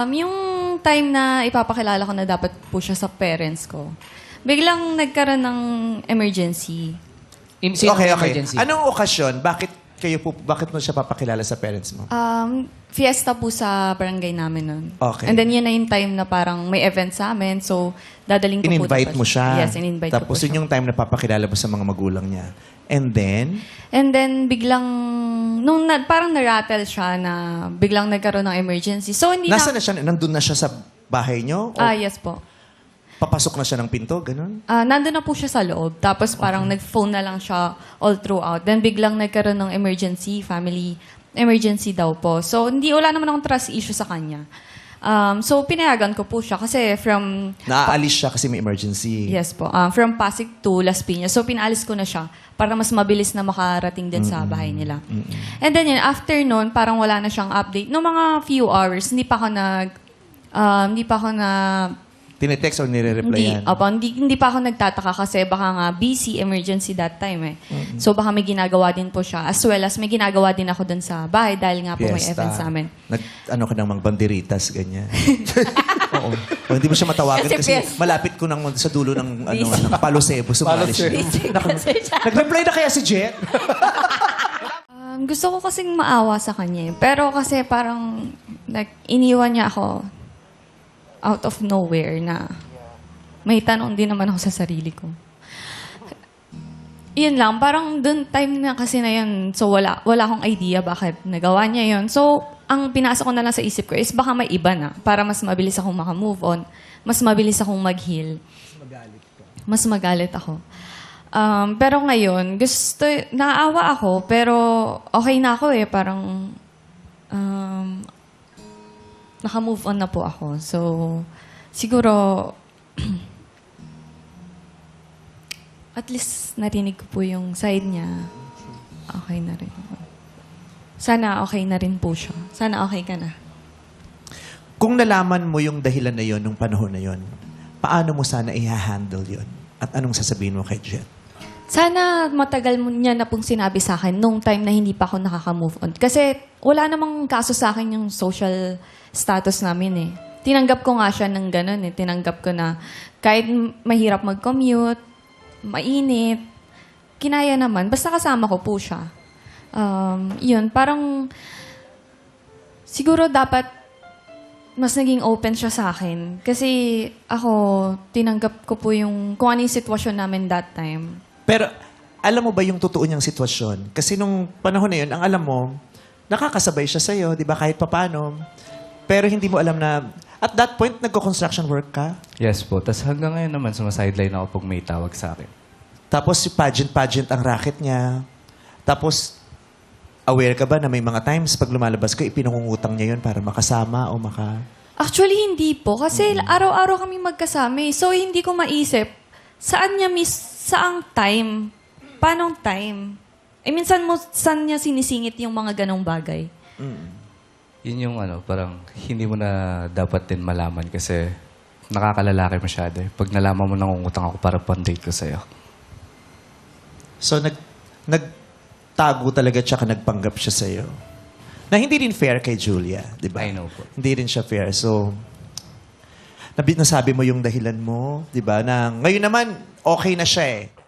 Um, yung time na ipapakilala ko na dapat po siya sa parents ko, biglang nagkaroon ng emergency. Im- sino okay, ang okay. emergency? Anong okasyon? Bakit kayo po, bakit mo siya papakilala sa parents mo? Um, fiesta po sa barangay namin nun. Okay. And then yun na yung time na parang may event sa amin, so dadaling ko po In-invite dapat mo siya. Yes, in-invite ko po Tapos siya. yun yung time na papakilala mo sa mga magulang niya. And then, And then biglang, nung na, parang narattle siya na biglang nagkaroon ng emergency. So hindi nasa na... na siya? Nandun na siya sa bahay niyo? O Ah, yes po. papasok na siya ng pinto? Ganun? Ah, nandun na po siya sa loob. Tapos parang nag-phone na lang siya all throughout. Then biglang nagkaroon ng emergency, family emergency daw po. So hindi, wala naman akong trust issue sa kanya. Um, so pinayagan ko po siya kasi from Naaalis siya kasi may emergency. Yes po. Um, from Pasig to Las Piñas. So, pinalis ko na siya para mas mabilis na makarating din sa bahay nila. And then, yun, after nun, parang wala na siyang update. No mga few hours, hindi pa ako nag... Um, hindi pa ako na... Tinetext Hindi, nire-replyan? opo, hindi, hindi pa ako nagtataka kasi baka nga busy, emergency that time eh. So, baka may ginagawa din po siya. As well as may ginagawa din ako dun sa bahay dahil nga po may Fiesta. event sa amin. Nag, ano ka ng mga banderitas, ganyan. Oo. O, hindi mo siya matawagan Kasi kasi, malapit ko nang sa dulo ng, ano, ng Palo Sebo. Sumali siya. Nag-reply na kaya si Jet? Um, gusto ko kasing maawa sa kanya eh. Pero kasi parang like, iniwan niya ako out of nowhere na may tanong din naman ako sa sarili ko. Yun lang, parang dun time na kasi na yun, so wala, wala akong idea bakit nagawa niya yun. So, ang pinasa ko na lang sa isip ko is baka may iba na para mas mabilis akong makamove on, mas mabilis akong mag-heal. Mas magalit ako. Um, pero ngayon, gusto, naawa ako, pero okay na ako eh. Parang, naka-move on na po ako. So, siguro, at least narinig ko po yung side niya. Okay na rin. Sana okay na rin po siya. Sana okay ka na. Kung nalaman mo yung dahilan na yon nung panahon na yon, paano mo sana i-handle yon? At anong sasabihin mo kay Jet? Sana matagal mo niya na pong sinabi sa akin nung time na hindi pa ako nakaka-move on. Kasi wala namang kaso sa akin yung social status namin eh. Tinanggap ko nga siya ng ganun eh. Tinanggap ko na kahit mahirap mag-commute, mainit, kinaya naman. Basta kasama ko po siya. Um, yun, parang siguro dapat mas naging open siya sa akin. Kasi ako, tinanggap ko po yung kung ano yung sitwasyon namin that time. Pero alam mo ba yung totoo niyang sitwasyon? Kasi nung panahon na yun, ang alam mo, nakakasabay siya sa'yo, di ba, kahit papano. Pero hindi mo alam na, at that point, nagko-construction work ka. Yes po. Tapos hanggang ngayon naman, sumasideline ako pag may tawag sa akin. Tapos si pageant-pageant ang racket niya. Tapos, aware ka ba na may mga times pag lumalabas ka, ipinangungutang niya yun para makasama o maka... Actually, hindi po. Kasi araw-araw kami magkasama eh. So, hindi ko maisip, saan niya miss, saang time? Paanong time? Eh, minsan mo, saan niya sinisingit yung mga ganong bagay? Yun yung ano, parang hindi mo na dapat din malaman kasi nakakalalaki masyado eh. Pag nalaman mo nangungutang ako para pang-date ko sa'yo. So, nag, nagtago talaga tsaka nagpanggap siya sa'yo. Na hindi rin fair kay Julia, di ba? I know po. Hindi rin siya fair. So, nabi, nasabi mo yung dahilan mo, di ba? Na ngayon naman, okay na siya eh.